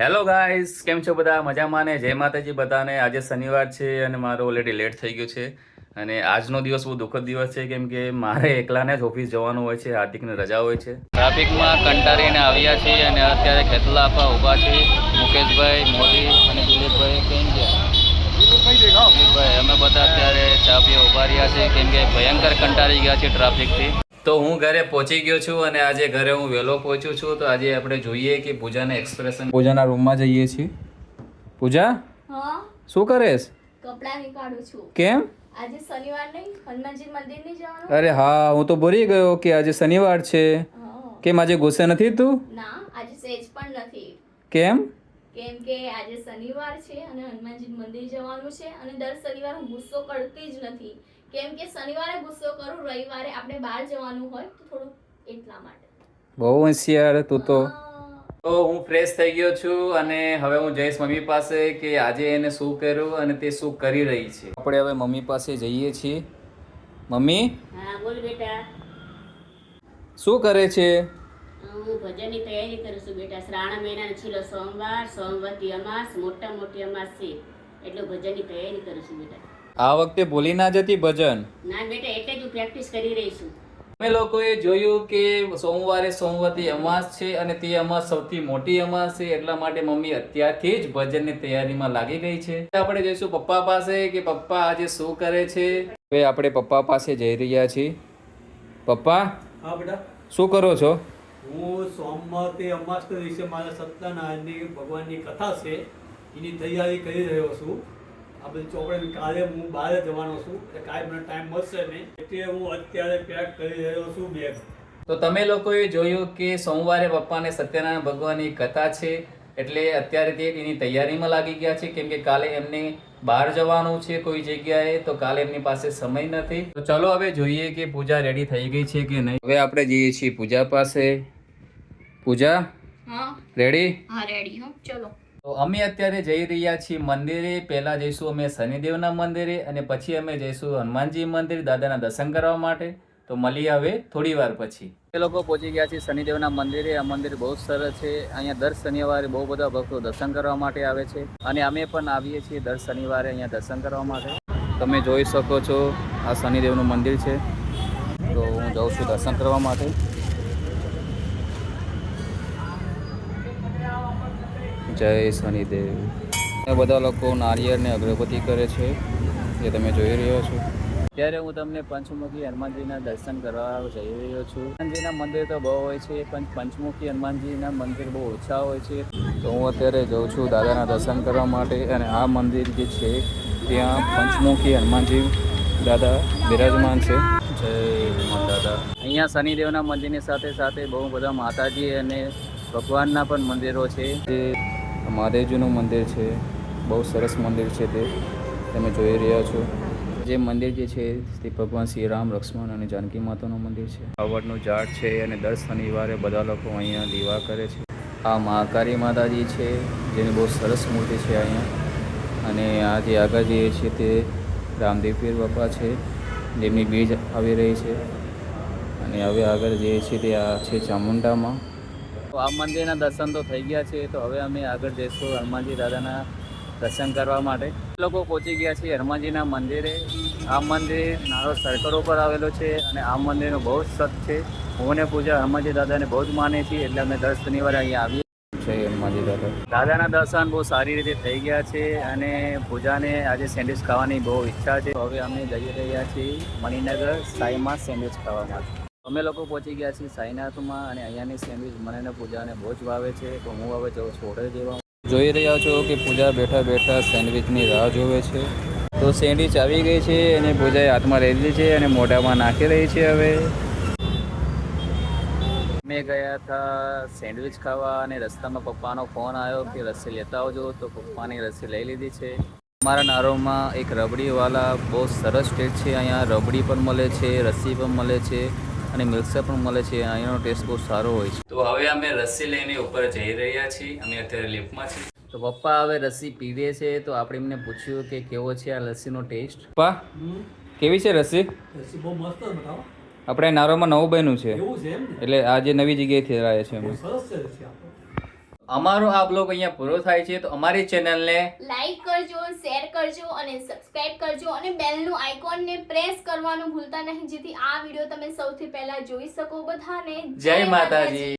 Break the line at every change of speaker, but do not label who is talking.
Hello guys કેમ છો બધા? મજામાં ને? જય માતાજી બધાને. આજે શનિવાર છે અને મારો ઓલરેડી લેટ થઈ ગયું છે. અને આજનો દિવસ બહુ દુઃખદ દિવસ છે, કેમ કે મારે એકલાને જ ઓફિસ જવાનું હોય છે, હાર્દિકને રજા હોય છે. ટ્રાફિકમાં કંટાળીને આવ્યા છીએ અને અત્યારે ખેતલા આપા ઊભા છે મુકેશભાઈ, મોદી અને દિલીપભાઈ, કેમ છે? દિલીપભાઈ, અમે બધા અત્યારે ચા પીવા ઊભા રહ્યા છે કેમ કે ભયંકર કંટાળી ગયા છે ટ્રાફિકથી. તો હું ઘરે પહોંચી ગયો છું અને આજે ઘરે હું વહેલો પહોંચ્યો છું. તો આજે આપણે જોઈએ કે પૂજાના એક્સપ્રેશન પૂજાના રૂમમાં જઈએ છીએ. પૂજા?
હા.
શું કરેશ?
કપડાં નીકાળું છું.
કેમ?
આજે શનિવાર નહીં હનુમાનજી મંદિર નહીં જવાનું?
અરે હા હું તો ભૂલી ગયો કે આજે શનિવાર છે. કેમ આજે ગુસ્સે નથી તું?
ના આજે સેજ પણ નથી.
કેમ?
કેમ કે આજે શનિવાર છે અને હનુમાનજી મંદિર જવાનું છે અને દર શનિવાર હું ગુસ્સો કરતી જ નથી. કેમ કે શનિવારે ગુસ્સો કરું રવિવારે આપણે બહાર જવાનું હોય તો થોડું એટલા માટે.
બહુ હોશિયાર તું તો. તો હું ફ્રેશ થઈ ગયો છું અને હવે હું જઈશ મમ્મી પાસે કે આજે એને શું કર્યું અને તે શું કરી રહી છે. આપણે હવે મમ્મી પાસે જઈએ છીએ. મમ્મી?
હા બોલ બેટા.
શું કરે છે?
હું ભજનની તૈયારી કરું છું બેટા. શ્રાવણ મહિનાનો છેલ્લો સોમવાર સોમવતી અમાસ મોટા મોટી અમાસ છે. એટલે ભજનની તૈયારી કરું છું બેટા.
આ વખતે ભૂલી ના જતી ભજન?
ના બેટા એટલે જ હું પ્રેક્ટિસ કરી રહી છું.
અમે લોકોએ જોયું કે સોમવારે સોમવતી અમાસ છે અને તે અમાસ સૌથી મોટી અમાસ છે એટલા માટે મમ્મી અત્યારથી જ ભજનની તૈયારીમાં લાગી ગઈ છે. આપણે જઈશું પપ્પા પાસે કે પપ્પા આજે શું કરે છે? હવે આપણે પપ્પા પાસે જઈ રહ્યા છીએ. પપ્પા
હા બેટા.
શું કરો છો?
હું સોમવારે અમાસ વિશે મારા સત્યનારાયણની ભગવાનની કથા છે, એની તૈયારી કરી રહ્યો છું. આ બધી ચોપડે કાલે હું બહાર જવાનો છું, એટલે કાંઈ મને ટાઈમ મળશે નહીં. એટલે હું અત્યારે પેક કરી રહ્યો છું બેગ.
તો તમે લોકોએ જોયું કે સોમવારે પપ્પાને સત્યનારાયણ ભગવાનની કથા છે, એટલે અત્યારે તે એની તૈયારીમાં લાગી ગયા છે, કેમ કે કાલે એમને બહાર જવાનું છે કોઈ જગ્યાએ, તો કાલે એમની પાસે સમય નથી. તો ચલો હવે જોઈએ કે પૂજા રેડી થઈ ગઈ છે કે નહીં. હવે આપણે જઈએ છીએ પૂજા પાસે. પૂજા?
હા.
રેડી
હા રેડી હો. ચલો.
તો અમે અત્યારે જઈ રહ્યા છીએ મંદિરે. પહેલાં જઈશું અમે શનિદેવના મંદિરે અને પછી અમે જઈશું હનુમાનજી મંદિર દાદાના દર્શન કરવા માટે. તો મળીએ હવે થોડી વાર પછી. એ લોકો પહોંચી ગયા છે શનિદેવના મંદિરે. આ મંદિર બહુ સરસ છે. અહીંયા દર શનિવારે બહુ બધા ભક્તો દર્શન કરવા માટે આવે છે. અને અમે પણ આવીએ છીએ દર શનિવારે અહીંયા દર્શન કરવા માટે. તમે જોઈ શકો છો આ શનિદેવનું મંદિર છે. તો હું જાઉં છું દર્શન કરવા માટે. જય શનિદેવ. એ બધા લોકો નારિયેળ ને અગરબત્તી કરે છે જે તમે જોઈ રહ્યો છો. ત્યારે હું તમને પંચમુખી હનુમાનજીના દર્શન કરવા જઈ રહ્યો છું. હનુમાનજીના મંદિર તો બહુ હોય છે પણ પંચમુખી હનુમાનજીના મંદિર બહુ ઓછા હોય છે. તો હું અત્યારે જઉં છું દાદાના દર્શન કરવા માટે અને આ મંદિર જે છે ત્યાં પંચમુખી હનુમાનજી દાદા બિરાજમાન છે. જય દાદા અહીંયા શનિદેવના મંદિરની સાથે સાથે બહુ બધા માતાજી અને ભગવાનના પણ મંદિરો છે. જે મહાદેવજીનું મંદિર છે. બહુ સરસ મંદિર છે તે. તમે જોઈ રહ્યા છો. જે મંદિર જે છે તે ભગવાન શ્રી રામ લક્ષ્મણ અને જાનકી માતાનું મંદિર છે. આવડનું ઝાડ છે અને દર શનિવારે બધા લોકો અહીંયા દીવા કરે છે. આ મહાકાળી માતાજી છે જેની બહુ સરસ મૂર્તિ છે અહીંયા. અને આ જે આગળ જે છે તે રામદેવ પીર બાપા છે જેમની બીજ આવી રહી છે. અને હવે આગળ જે છે તે આ છે ચામુંડામાં. તો આ મંદિરના દર્શન તો થઈ ગયા છે તો હવે અમે આગળ જઈશું હનુમાનજી દાદાના દર્શન કરવા માટે. લોકો પહોંચી ગયા છે હનુમાનજીના મંદિરે. આ મંદિર નાનો સર્કલ ઉપર આવેલો છે અને આ મંદિરનો બહુ જ સત છે. હું અને પૂજા હનુમાનજી દાદાને બહુ જ માને છીએ એટલે અમે દર શનિવારે અહીંયા આવીએ. છે હનુમાનજી દાદા. દાદાના દર્શન બહુ સારી રીતે થઈ ગયા છે અને પૂજાને આજે સેન્ડવિચ ખાવાની બહુ ઈચ્છા છે. હવે અમે જઈ રહ્યા છીએ મણિનગર સાઈમાં સેન્ડવિચ ખાવા માટે. અમે લોકો પહોંચી ગયા છીએ સાઈનાથમાં અને અહીંયાની સેન્ડવિચ મને ને પૂજાને બહુ જ ભાવે છે. તો હું હવે જઉં છોડે જેવા. જોઈ રહ્યા છો કે પૂજા બેઠા બેઠા સેન્ડવિચની રાહ જોવે છે. તો સેન્ડવિચ આવી ગઈ છે અને પૂજાએ હાથમાં લઈ લીધી છે અને મોઢામાં નાખી રહી છે હવે. અમે ગયા હતા સેન્ડવિચ ખાવા અને રસ્તામાં પપ્પાનો ફોન આવ્યો કે રસી લેતા આવજો. તો પપ્પાની રસી લઈ લીધી છે. અમારા નારોમાં એક રબડીવાલા બહુ સરસ સ્ટેટ છે. અહીંયા રબડી પણ મળે છે, રસી પણ મળે છે. અને મિલ્કશેક પણ મળે છે. અહીંયાનો ટેસ્ટ બહુ સારો હોય છે. તો હવે અમે રસી લઈને ઉપર જઈ રહ્યા છીએ. અમે અત્યારે લિફ્ટમાં છીએ. તો પપ્પા હવે રસી પીવે છે. તો આપણે એમને પૂછ્યું કે કેવો છે આ લસ્સીનો ટેસ્ટ પપ્પા કેવી છે રસી?
રસી બહુ મસ્ત બતાવો.
આપણે નારોમાં નવું બન્યું છે. એટલે આ જે નવી જગ્યાએથી આવ્યા છે અમે.
સરસ છે રસી આપણે
અમારો આ બ્લોગ અહીંયા પૂરો થાય છે તો અમારી ચેનલને
લાઈક કરજો શેર કરજો અને સબસ્ક્રાઇબ કરજો અને બેલનું આઇકોનને પ્રેસ કરવાનું ભૂલતા નહીં જેથી આ વીડિયો તમે સૌથી પહેલા જોઈ શકો બધાને.
જય માતાજી.